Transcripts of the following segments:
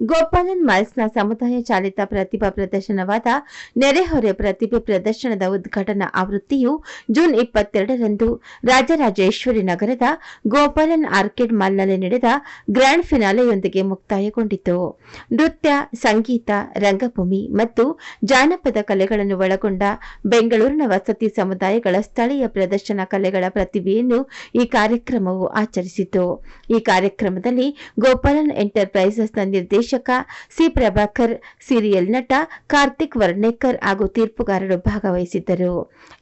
ಗೋಪಾಲನ್ ಮೈಲ್ಸ್ನ ಸಮುದಾಯ ಚಾಲಿತ ಪ್ರತಿಭಾ ಪ್ರದರ್ಶನವಾದ ನೆರೆಹೊರೆ ಪ್ರತಿಭೆ ಪ್ರದರ್ಶನದ ಉದ್ಘಾಟನಾ ಆವೃತ್ತಿಯು ಜೂನ್ ಇಪ್ಪತ್ತೆರಡರಂದು ರಾಜರಾಜೇಶ್ವರಿ ನಗರದ ಗೋಪಾಲನ್ ಆರ್ಕಿಡ್ ಮಾಲ್ನಲ್ಲಿ ನಡೆದ ಗ್ರ್ಯಾಂಡ್ ಫಿನಾಲೆಯೊಂದಿಗೆ ಮುಕ್ತಾಯಗೊಂಡಿತು. ನೃತ್ಯ, ಸಂಗೀತ, ರಂಗಭೂಮಿ ಮತ್ತು ಜಾನಪದ ಕಲೆಗಳನ್ನು ಒಳಗೊಂಡ ಬೆಂಗಳೂರಿನ ವಸತಿ ಸಮುದಾಯಗಳ ಸ್ಥಳೀಯ ಪ್ರದರ್ಶನ ಕಲೆಗಳ ಪ್ರತಿಭೆಯನ್ನು ಈ ಕಾರ್ಯಕ್ರಮವು ಆಚರಿಸಿತು. ಈ ಕಾರ್ಯಕ್ರಮದಲ್ಲಿ ಗೋಪಾಲನ್ ಎಂಟರ್ಪ್ರೈಸಸ್ನ ನಿರ್ದೇಶಕ ಸಿ ಪ್ರಭಾಕರ್, ಸೀರಿಯಲ್ ನಟ ಕಾರ್ತಿಕ್ ವರ್ಣೇಕರ್ ಹಾಗೂ ತೀರ್ಪುಗಾರರು ಭಾಗವಹಿಸಿದ್ದರು.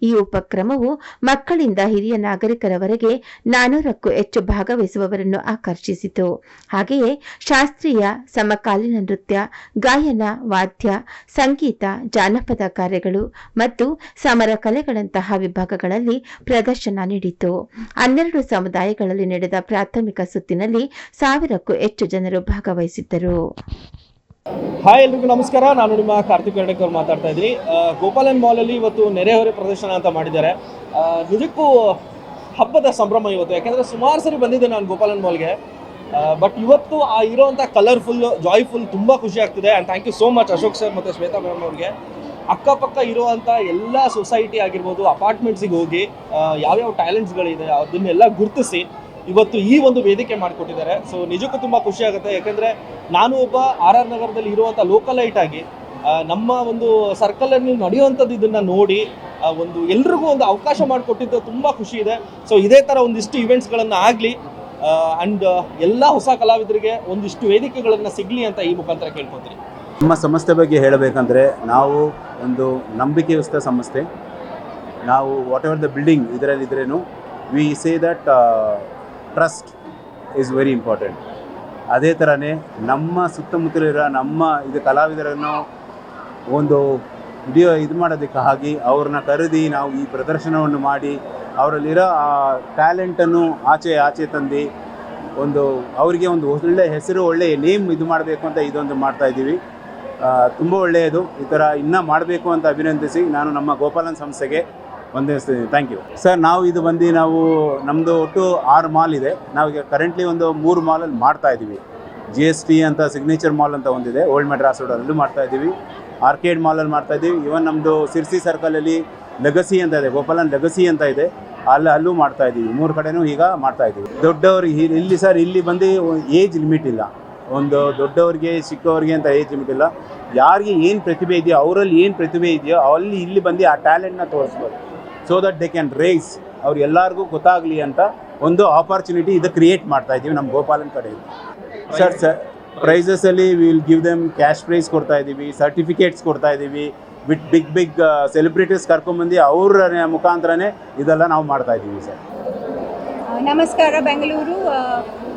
ಈ ಉಪಕ್ರಮವು ಮಕ್ಕಳಿಂದ ಹಿರಿಯ ನಾಗರಿಕರವರೆಗೆ ನಾನೂರಕ್ಕೂ ಹೆಚ್ಚು ಭಾಗವಹಿಸುವವರನ್ನು ಆಕರ್ಷಿಸಿತು. ಹಾಗೆಯೇ ಶಾಸ್ತ್ರೀಯ, ಸಮಕಾಲೀನ ನೃತ್ಯ, ಗಾಯನ, ವಾದ್ಯ, ಸಂಗೀತ, ಜಾನಪದ ಕಾರ್ಯಗಳು ಮತ್ತು ಸಮರ ಕಲೆಗಳಂತಹ ವಿಭಾಗಗಳಲ್ಲಿ ಪ್ರದರ್ಶನ ನೀಡಿತು. ಹನ್ನೆರಡು ಸಮುದಾಯಗಳಲ್ಲಿ ನಡೆದ ಪ್ರಾಥಮಿಕ ಸುತ್ತಿನಲ್ಲಿ ಸಾವಿರಕ್ಕೂ ಹೆಚ್ಚು ಜನರು ಭಾಗವಹಿಸಿದ್ದರು. ಹಾಯ್ ಎಲ್ರಿಗೂ ನಮಸ್ಕಾರ. ನಾನು ನಿಮ್ಮ ಕಾರ್ತಿಕ್ ವರ್ಣೇಕರ್ ಮಾತಾಡ್ತಾ ಇದ್ದೀನಿ. ಗೋಪಾಲನ್ ಮಾಲಲ್ಲಿ ಇವತ್ತು ನೆರೆಹೊರೆ ಪ್ರದರ್ಶನ ಅಂತ ಮಾಡಿದ್ದಾರೆ. ನಿಜಕ್ಕೂ ಹಬ್ಬದ ಸಂಭ್ರಮ ಇವತ್ತು. ಯಾಕೆಂದರೆ ಸುಮಾರು ಸರಿ ಬಂದಿದ್ದೆ ನಾನು ಗೋಪಾಲನ್ ಮಾಲ್ಗೆ ಬಟ್ ಇವತ್ತು ಆ ಇರೋವಂಥ ಕಲರ್ಫುಲ್ ಜಾಯ್ಫುಲ್ ತುಂಬ ಖುಷಿ ಆಗ್ತಿದೆ. And thank you so much Ashok sir ಮತ್ತು ಶ್ವೇತಾ ಮೇಡಮ್ ಅವ್ರಿಗೆ. ಅಕ್ಕಪಕ್ಕ ಇರುವಂಥ ಎಲ್ಲ ಸೊಸೈಟಿ ಆಗಿರ್ಬೋದು ಅಪಾರ್ಟ್ಮೆಂಟ್ಸಿಗೆ ಹೋಗಿ ಯಾವ್ಯಾವ ಟ್ಯಾಲೆಂಟ್ಸ್ಗಳಿದೆ ಅದನ್ನೆಲ್ಲ ಗುರುತಿಸಿ ಇವತ್ತು ಈ ಒಂದು ವೇದಿಕೆ ಮಾಡಿಕೊಟ್ಟಿದ್ದಾರೆ. ಸೊ ನಿಜಕ್ಕೂ ತುಂಬ ಖುಷಿ ಆಗುತ್ತೆ. ಯಾಕಂದ್ರೆ ನಾನು ಒಬ್ಬ ಆರ್ ಆರ್ ನಗರದಲ್ಲಿ ಇರುವಂಥ ಲೋಕಲೈಟ್ ಆಗಿ ನಮ್ಮ ಒಂದು ಸರ್ಕಲಲ್ಲಿ ನಡೆಯುವಂಥದ್ದು ಇದನ್ನು ನೋಡಿ ಒಂದು ಎಲ್ರಿಗೂ ಒಂದು ಅವಕಾಶ ಮಾಡಿಕೊಟ್ಟಿದ್ದು ತುಂಬ ಖುಷಿ ಇದೆ. ಸೊ ಇದೇ ಥರ ಒಂದಿಷ್ಟು ಇವೆಂಟ್ಸ್ಗಳನ್ನು ಆಗಲಿ ಆ್ಯಂಡ್ ಎಲ್ಲ ಹೊಸ ಕಲಾವಿದರಿಗೆ ಒಂದಿಷ್ಟು ವೇದಿಕೆಗಳನ್ನು ಸಿಗಲಿ ಅಂತ ಈ ಮುಖಾಂತರ ಕೇಳ್ಕೊತೀನಿ. ನಮ್ಮ ಸಂಸ್ಥೆ ಬಗ್ಗೆ ಹೇಳಬೇಕಂದ್ರೆ, ನಾವು ಒಂದು ನಂಬಿಕೆಯುಸ್ತ ಸಂಸ್ಥೆ ನಾವು ವಾಟ್ ಎವರ್ ದ ಬಿಲ್ಡಿಂಗ್ ಇದರಲ್ಲಿ ಇದ್ರೇನು we say that trust is very important ಅದೇ ಥರನೇ ನಮ್ಮ ಸುತ್ತಮುತ್ತಲಿರೋ ನಮ್ಮ ಇದು ಕಲಾವಿದರನ್ನು ಒಂದು ವಿಡಿಯೋ ಇದು ಮಾಡೋದಕ್ಕೆ ಹಾಗೆ ಅವ್ರನ್ನ ಕರೆದಿ ನಾವು ಈ ಪ್ರದರ್ಶನವನ್ನು ಮಾಡಿ ಅವರಲ್ಲಿರೋ ಆ ಟ್ಯಾಲೆಂಟನ್ನು ಆಚೆ ಆಚೆ ತಂದು ಒಂದು ಅವರಿಗೆ ಒಂದು ಒಳ್ಳೆ ಹೆಸರು ಒಳ್ಳೆಯ ನೇಮ್ ಇದು ಮಾಡಬೇಕು ಅಂತ ಇದೊಂದು ಮಾಡ್ತಾ ಇದ್ದೀವಿ. ತುಂಬ ಒಳ್ಳೆಯದು. ಈ ಥರ ಇನ್ನೂ ಮಾಡಬೇಕು ಅಂತ ಅಭಿನಂದಿಸಿ ನಾನು ನಮ್ಮ ಗೋಪಾಲನ್ ಸಂಸ್ಥೆಗೆ ವಂದಿಸ್ತೀನಿ ಥ್ಯಾಂಕ್ ಯು ಸರ್ ನಾವು ಇದು ಬಂದು ನಾವು ನಮ್ಮದು ಒಟ್ಟು ಆರು ಮಾಲ್ ಇದೆ. ನಾವೀಗ ಕರೆಂಟ್ಲಿ ಒಂದು ಮೂರು ಮಾಲಲ್ಲಿ ಮಾಡ್ತಾ ಇದ್ದೀವಿ ಜಿ ಎಸ್ ಟಿ ಅಂತ ಸಿಗ್ನೇಚರ್ ಮಾಲ್ ಅಂತ ಒಂದಿದೆ. ಓಲ್ಡ್ ಮೆಡ್ರಾಸ್ ರೋಡ್ ಅಲ್ಲೂ ಮಾಡ್ತಾ ಇದ್ದೀವಿ ಆರ್ಕೇಡ್ ಮಾಲಲ್ಲಿ ಮಾಡ್ತಾ ಇದ್ದೀವಿ ಇವನ್ ನಮ್ಮದು ಸಿರ್ಸಿ ಸರ್ಕಲಲ್ಲಿ ಲಗಸಿ ಅಂತ ಇದೆ. ಗೋಪಾಲನ್ ಲಗಸಿ ಅಂತ ಇದೆ. ಅಲ್ಲಿ, ಅಲ್ಲೂ ಮಾಡ್ತಾ ಇದ್ದೀವಿ ಮೂರು ಕಡೆನೂ ಈಗ ಮಾಡ್ತಾ ಇದ್ದೀವಿ ದೊಡ್ಡವ್ರಿಗೆ ಇಲ್ಲಿ ಸರ್ ಇಲ್ಲಿ ಬಂದು ಏಜ್ ಲಿಮಿಟ್ ಇಲ್ಲ. ಒಂದು ದೊಡ್ಡವ್ರಿಗೆ, ಚಿಕ್ಕವ್ರಿಗೆ ಅಂತ ಏಜ್ ಲಿಮಿಟ್ ಇಲ್ಲ. ಯಾರಿಗೆ ಏನು ಪ್ರತಿಭೆ ಇದೆಯೋ, ಅವರಲ್ಲಿ ಏನು ಪ್ರತಿಭೆ ಇದೆಯೋ, ಅಲ್ಲಿ ಇಲ್ಲಿ ಬಂದು ಆ ಟ್ಯಾಲೆಂಟ್ನ ತೋರಿಸ್ಬೋದು. So that they can raise ಅವ್ರು ಎಲ್ಲರಿಗೂ ಗೊತ್ತಾಗಲಿ ಅಂತ ಒಂದು ಆಪರ್ಚುನಿಟಿ ಇದು ಕ್ರಿಯೇಟ್ ಮಾಡ್ತಾ ಇದ್ದೀವಿ ನಮ್ಮ ಗೋಪಾಲನ್ ಕಡೆಯಿಂದ. Sir sir ಪ್ರೈಸಸಲ್ಲಿ will give them cash prize ಕೊಡ್ತಾ ಇದ್ದೀವಿ ಸರ್ಟಿಫಿಕೇಟ್ಸ್ ಕೊಡ್ತಾ ಇದ್ದೀವಿ ವಿತ್ ಬಿಗ್ ಬಿಗ್ ಸೆಲೆಬ್ರಿಟೀಸ್ ಕರ್ಕೊಂಬಂದು ಅವ್ರ ಮುಖಾಂತರನೇ ಇದೆಲ್ಲ ನಾವು ಮಾಡ್ತಾ ಇದ್ದೀವಿ ಸರ್ ನಮಸ್ಕಾರ, Bengaluru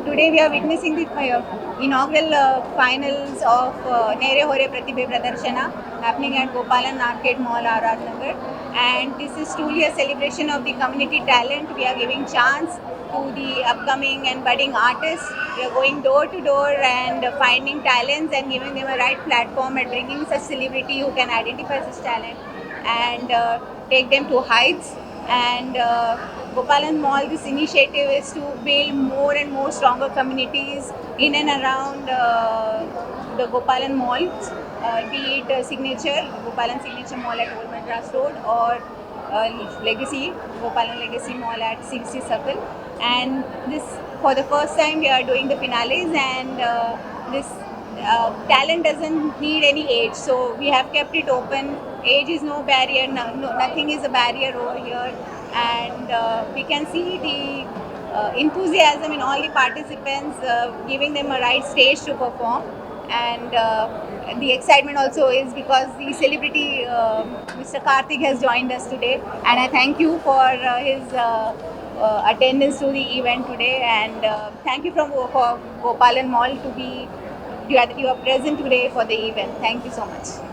today we are witnessing the uh, inaugural uh, finals of uh, Nere Hore Pratibhe Pradarshana happening at Gopalan Arcade Mall, RR Nagar. And this is truly a celebration of the community talent. We are giving chance to the upcoming and budding artists. We are going door to door and finding talents and giving them a right platform and bringing such celebrity who can identify such talent and uh, take them to heights. And uh, Gopalan Mall, this initiative is to build more and more stronger communities in and around uh, the Gopalan malls, uh, be it uh, Signature, Gopalan Signature Mall at Old Madras Road, or uh, Legacy, Gopalan Legacy Mall at CC Circle. And this, for the first time, we are doing the finales, and uh, this uh, talent doesn't need any age, so we have kept it open. Age is no barrier, no, no, nothing is a barrier over here, and uh, we can see the uh, enthusiasm in all the participants, uh, giving them a right stage to perform. And uh, the excitement also is because the celebrity uh, Mr. Karthik has joined us today, and I thank you for uh, his uh, uh, attendance to the event today. And uh, thank you from for Gopalan Mall to be you are, you are present today for the event. Thank you so much.